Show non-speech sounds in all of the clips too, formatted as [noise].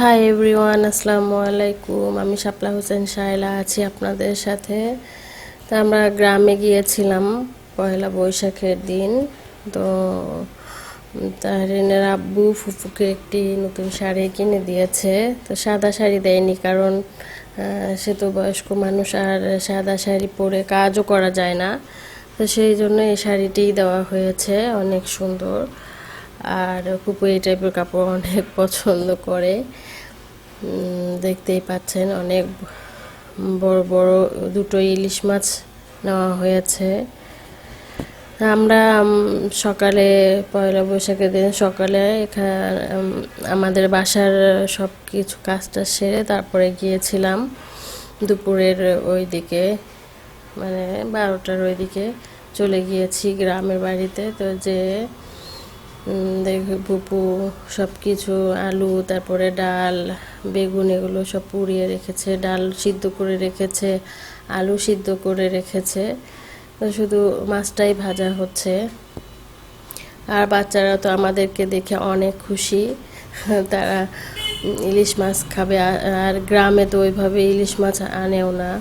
Hi everyone আসসালামু আলাইকুম আমি শাপলা হোসেন শায়লা আছি আপনাদের সাথে। তো আমরা গ্রামে গিয়েছিলাম পয়লা বৈশাখের দিন। তো তাহরিনের আব্বু ফুফুকে একটি নতুন শাড়ি কিনে দিয়েছে। তো সাদা শাড়ি দেয়নি কারণ সে তো বয়স্ক মানুষ আর সাদা শাড়ি পরে কাজও করা যায় না। তো সেই জন্য এই শাড়িটিই দেওয়া হয়েছে, অনেক সুন্দর। আর ফুপু এই টাইপের কাপড় অনেক [laughs] পছন্দ করে। দেখতেই পাচ্ছেন অনেক বড় বড় দুটো ইলিশ মাছ নেওয়া হয়েছে। আমরা সকালে, পয়লা বৈশাখের দিন সকালে এখানে আমাদের বাসার সব কিছু কাজটা সেরে তারপরে গিয়েছিলাম দুপুরের ওই দিকে মানে বারোটার ওই দিকে চলে গিয়েছি গ্রামের বাড়িতে। তো যে দেখে সব কিছু আলু, তারপরে ডাল, বেগুন এগুলো সব পুড়িয়ে রেখেছে, ডাল সিদ্ধ করে রেখেছে, আলু সিদ্ধ করে রেখেছে। শুধু মাছটাই ভাজা হচ্ছে। আর বাচ্চারা তো আমাদেরকে দেখে অনেক খুশি। [laughs] তারা ইলিশ মাছ খাবে, আর গ্রামে তো ওইভাবে ইলিশ মাছ আনেও না।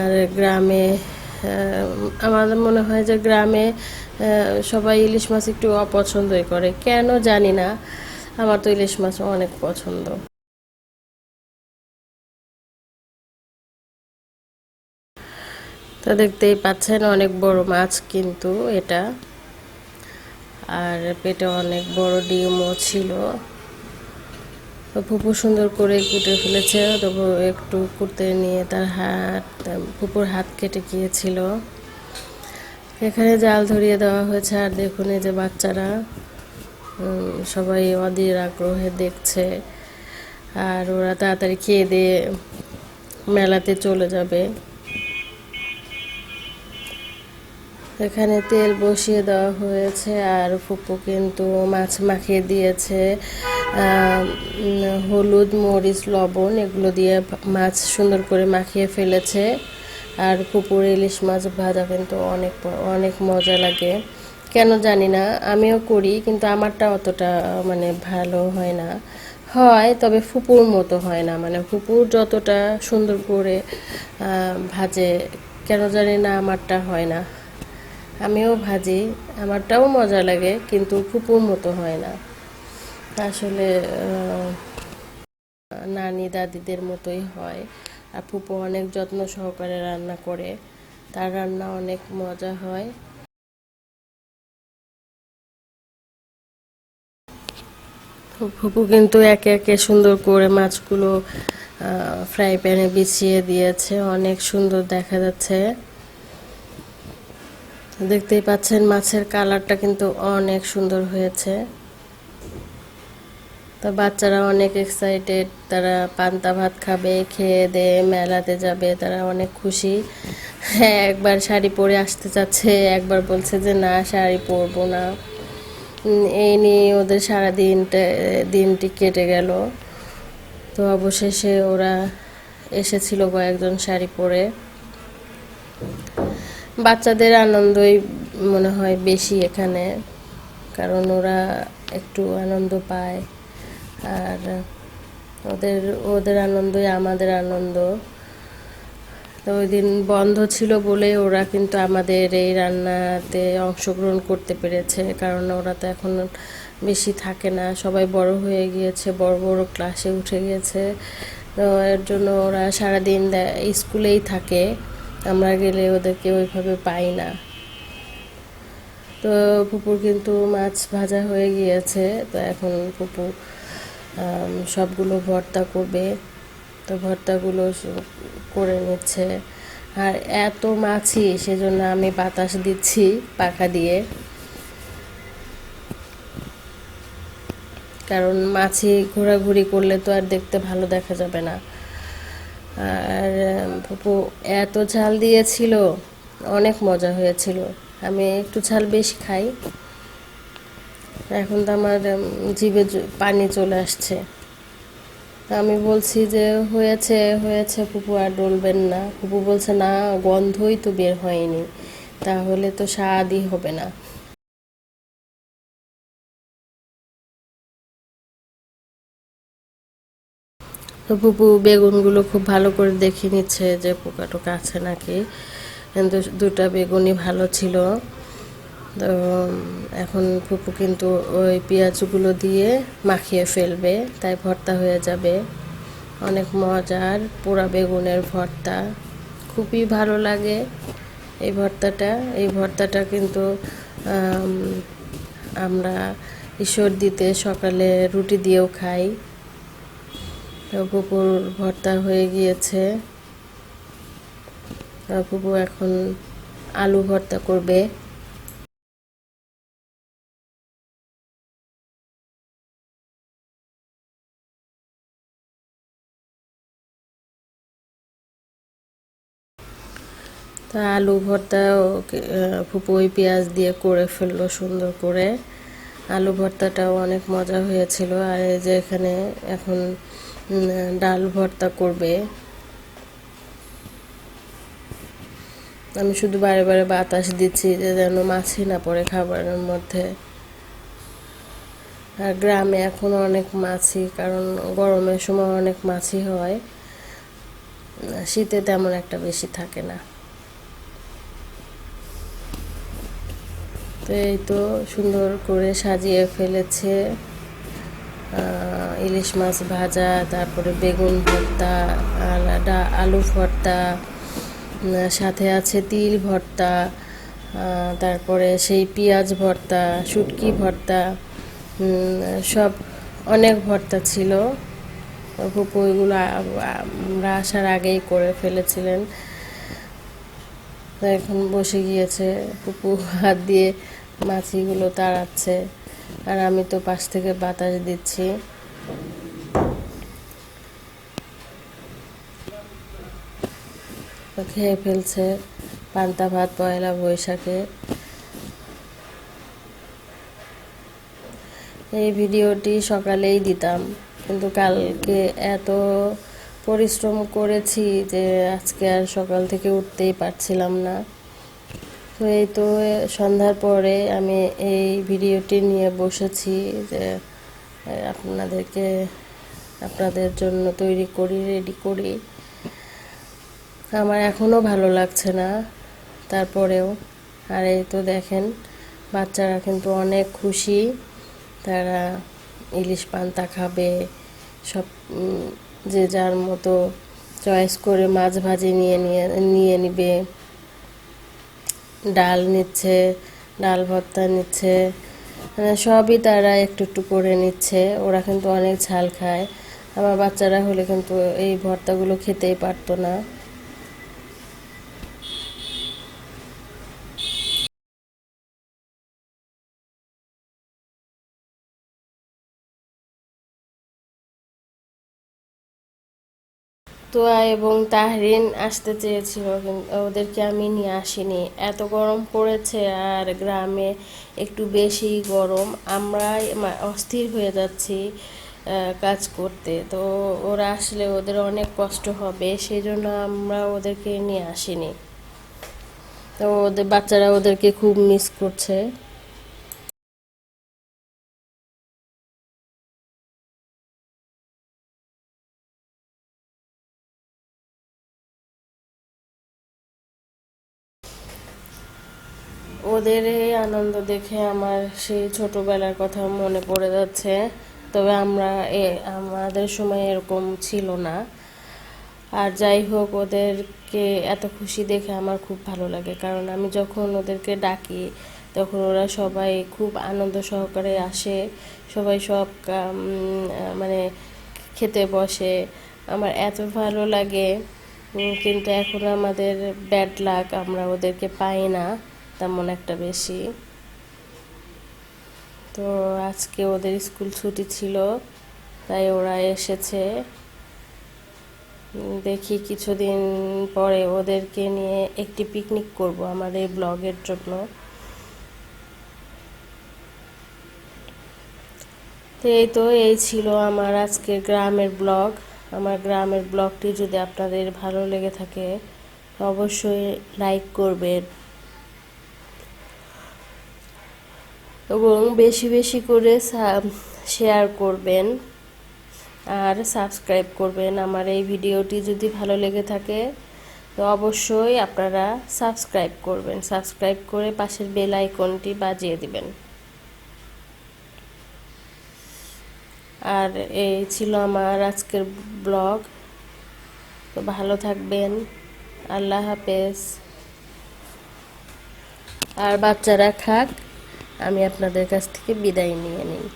আর গ্রামে আহ, আমাদের মনে হয় যে গ্রামে সবাই ইলিশ মাছ একটু অপছন্দই করে। কেন জানি না আমার তো ইলিশ মাছ অনেক পছন্দ। তো দেখতেই পাচ্ছেন অনেক বড় মাছ কিন্তু এটা। আর পেটে অনেক বড় ডিমও ছিল। ফুপু সুন্দর করে কুটে ফেলেছে, তবু একটু কুটতে নিয়ে তার হাত, ফুপুর হাত কেটে গিয়েছিল। এখানে জাল ধরিয়ে দেওয়া হয়েছে, আর দেখুন এই যে বাচ্চারা সবাই অধীর আগ্রহে দেখছে, আর ওরা তাড়াতাড়ি খেয়ে দিয়ে মেলাতে চলে যাবে। এখানে তেল বসিয়ে দেওয়া হয়েছে, আর ফুপু কিন্তু মাছ মাখিয়ে দিয়েছে। হলুদ, মরিচ, লবণ এগুলো দিয়ে মাছ সুন্দর করে মাখিয়ে ফেলেছে। আর পুকুর ইলিশ মাছ ভাজা কিন্তু অনেক অনেক মজা লাগে। কেন জানি না, আমিও করি কিন্তু আমারটা অতটা মানে ভালো হয় না। হয়, তবে ফুপুর মতো হয় না। মানে ফুপুর যতটা সুন্দর করে ভাজে, কেন জানি না আমারটা হয় না। আমিও ভাজি, আমারটাও মজা লাগে, কিন্তু ফুপুর মতো হয় না। আসলে নানি দাদিদের মতোই হয়। আর ফুপু অনেক যত্ন সহকারে রান্না করে। তার রান্না অনেক মজা হয়। ফুপু কিন্তু একে একে সুন্দর করে মাছগুলো ফ্রাই প্যানে বিছিয়ে দিয়েছে। অনেক সুন্দর দেখা যাচ্ছে। দেখতেই পাচ্ছেন মাছের কালারটা কিন্তু অনেক সুন্দর হয়েছে। তো বাচ্চারা অনেক এক্সাইটেড তারা পান্তা ভাত খাবে, খেয়ে দিয়ে মেলাতে যাবে, তারা অনেক খুশি। হ্যাঁ একবার শাড়ি পরে আসতে চাচ্ছে, একবার বলছে যে না, শাড়ি পরবো না। এই নিয়ে ওদের সারা দিনটা দিনটি কেটে গেল। তো অবশেষে ওরা এসেছিল কয়েকজন শাড়ি পরে। বাচ্চাদের আনন্দই মনে হয় বেশি এখানে, কারণ ওরা একটু আনন্দ পায়। আর ওদের ওদের আনন্দই আমাদের আনন্দ। তো ওই দিন বন্ধ ছিল বলে ওরা কিন্তু আমাদের এই রান্নাতে অংশগ্রহণ করতে পেরেছে কারণ ওরা তো এখন বেশি থাকে না। সবাই বড় হয়ে গিয়েছে বড় বড় ক্লাসে উঠে গিয়েছে। তো এর জন্য ওরা সারাদিন স্কুলেই থাকে। আমরা গেলে ওদেরকে ওইভাবে পাই না। তো পুপুর কিন্তু মাছ ভাজা হয়ে গিয়েছে। তো এখন আম, সবগুলো ভর্তা করবে। তো ভর্তাগুলো করে নিচ্ছে। আর এত মাছি, সেজন্য আমি বাতাস দিচ্ছি পাখা দিয়ে। কারণ মাছি ঘোরাঘুরি করলে তো আর দেখতে ভালো দেখা যাবে না। আর ফুপু, এত ঝাল দিয়েছিল, অনেক মজা হয়েছিল। আমি একটু ঝাল বেশি খাই। এখন তো আমার জিভে পানি চলে আসছে। আমি বলছি যে, হয়েছে হয়েছে ফুপু, আর ডলবেন না। ফুপু বলছে, না, গন্ধই তো বের হয়নি। তাহলে তো স্বাদই হবে না। তো পুপু বেগুনগুলো খুব ভালো করে দেখে নিচ্ছে যে পোকা টোকা আছে নাকি। কিন্তু দুটা বেগুনই ভালো ছিল। তো, এখন ফুপু কিন্তু ওই পেঁয়াজগুলো দিয়ে মাখিয়ে ফেলবে, তাই ভর্তা হয়ে যাবে। অনেক মজার, পোড়া বেগুনের ভর্তা। খুবই ভালো লাগে এই ভর্তাটা। এই ভর্তাটা কিন্তু আমরা ঈশ্বর দিতে সকালে রুটি দিয়েও খাই। তো পুকুর ভর্তা হয়ে গিয়েছে। পুপু এখন আলু ভর্তা করবে। তা আলু ভর্তা ওকে, আহ, ফুপু ওই পেঁয়াজ দিয়ে করে ফেলল সুন্দর করে। আলু ভর্তাটাও অনেক মজা হয়েছিল। আর এই যে এখানে এখন ডাল ভর্তা করবে। আমি শুধু বারে বারে বাতাস দিচ্ছি যে যেন মাছি না পড়ে খাবারের মধ্যে। আর গ্রামে এখন অনেক মাছি কারণ গরমের সময় অনেক মাছি হয়। শীতে তেমন একটা বেশি থাকে না। তো এই তো সুন্দর করে সাজিয়ে ফেলেছে ইলিশ মাছ ভাজা, তারপরে বেগুন ভর্তা ডা- আলু ভর্তা সাথে আছে তিল ভর্তা তারপরে সেই পেঁয়াজ ভর্তা, শুটকি ভর্তা সব অনেক ভর্তা ছিল। আ- আমরা আসার আগেই করে ফেলেছিলেন। এখন বসে গিয়েছে পুপু হাত দিয়ে মাছিগুলো তাড়াচ্ছে। আর আমি তো পাশ থেকে বাতাস দিচ্ছি। খেয়ে ফেলছে পান্তা ভাত, পয়লা বৈশাখে। এই ভিডিওটি সকালেই দিতাম, কিন্তু কালকে এত পরিশ্রম করেছি যে আজকে আর সকাল থেকে উঠতেই পারছিলাম না। তো এই তো সন্ধ্যার পরে আমি এই ভিডিওটি নিয়ে বসেছি যে আপনাদেরকে, আপনাদের জন্য তৈরি করি, রেডি করি। আমার এখনও ভালো লাগছে না। তারপরেও, আর এই তো দেখেন, বাচ্চারা কিন্তু অনেক খুশি। তারা ইলিশ পান্তা খাবে, সব যে যার মতো চয়েস করে মাছ ভাজি নিয়ে নিয়ে নিয়ে নিবে। ডাল নিচ্ছে, ডাল ভর্তা নিচ্ছে মানে সবই তারা একটু একটু করে নিচ্ছে। ওরা কিন্তু অনেক ঝাল খায়। আমার বাচ্চারা হলে কিন্তু এই ভর্তাগুলো খেতেই পারতো না। তোয়া এবং তাহরিন আসতে চেয়েছিল, কিন্তু ওদেরকে আমি নিয়ে আসিনি। এত গরম পড়েছে আর গ্রামে একটু বেশি গরম। আমরা অস্থির হয়ে যাচ্ছি কাজ করতে। তো ওরা আসলে ওদের অনেক কষ্ট হবে সেই জন্য আমরা ওদেরকে নিয়ে আসিনি। তো ওদের বাচ্চারা ওদেরকে খুব মিস করছে। ওদের এই আনন্দ দেখে আমার সেই ছোটবেলার কথা মনে পড়ে যাচ্ছে। তবে আমরা এ, আমাদের সময় এরকম ছিল না। আর যাই হোক, ওদেরকে এত খুশি দেখে আমার খুব ভালো লাগে। কারণ আমি যখন ওদেরকে ডাকি, তখন ওরা সবাই খুব আনন্দ সহকারে আসে। সবাই সব মানে খেতে বসে। আমার এত ভালো লাগে। কিন্তু এখন আমাদের ব্যাড লাক আমরা ওদেরকে পাই না। তেমন একটা বেশি। তো আজকে ওদের স্কুল ছুটি ছিল, তাই ওরা এসেছে। দেখি কিছুদিন পরে ওদেরকে নিয়ে একটি পিকনিক করব আমাদের ব্লগের জন্য। তো এই তো, এই ছিল আমার আজকের গ্রামের ব্লগ আমার গ্রামের ব্লগটি যদি আপনাদের ভালো লেগে থাকে, অবশ্যই লাইক করবেন। এবং বেশি বেশি করে শেয়ার করবেন আর সাবস্ক্রাইব করবেন আমার এই ভিডিওটি যদি ভালো লেগে থাকে, তো অবশ্যই আপনারা সাবস্ক্রাইব করবেন। সাবস্ক্রাইব করে পাশের বেল আইকনটি বাজিয়ে দিবেন। আর এই ছিল আমার আজকের ব্লগ তো ভালো থাকবেন। আল্লাহ হাফেজ। আর বাচ্চারা খাক। আমি আপনাদের কাছ থেকে বিদায় নিয়ে নিই।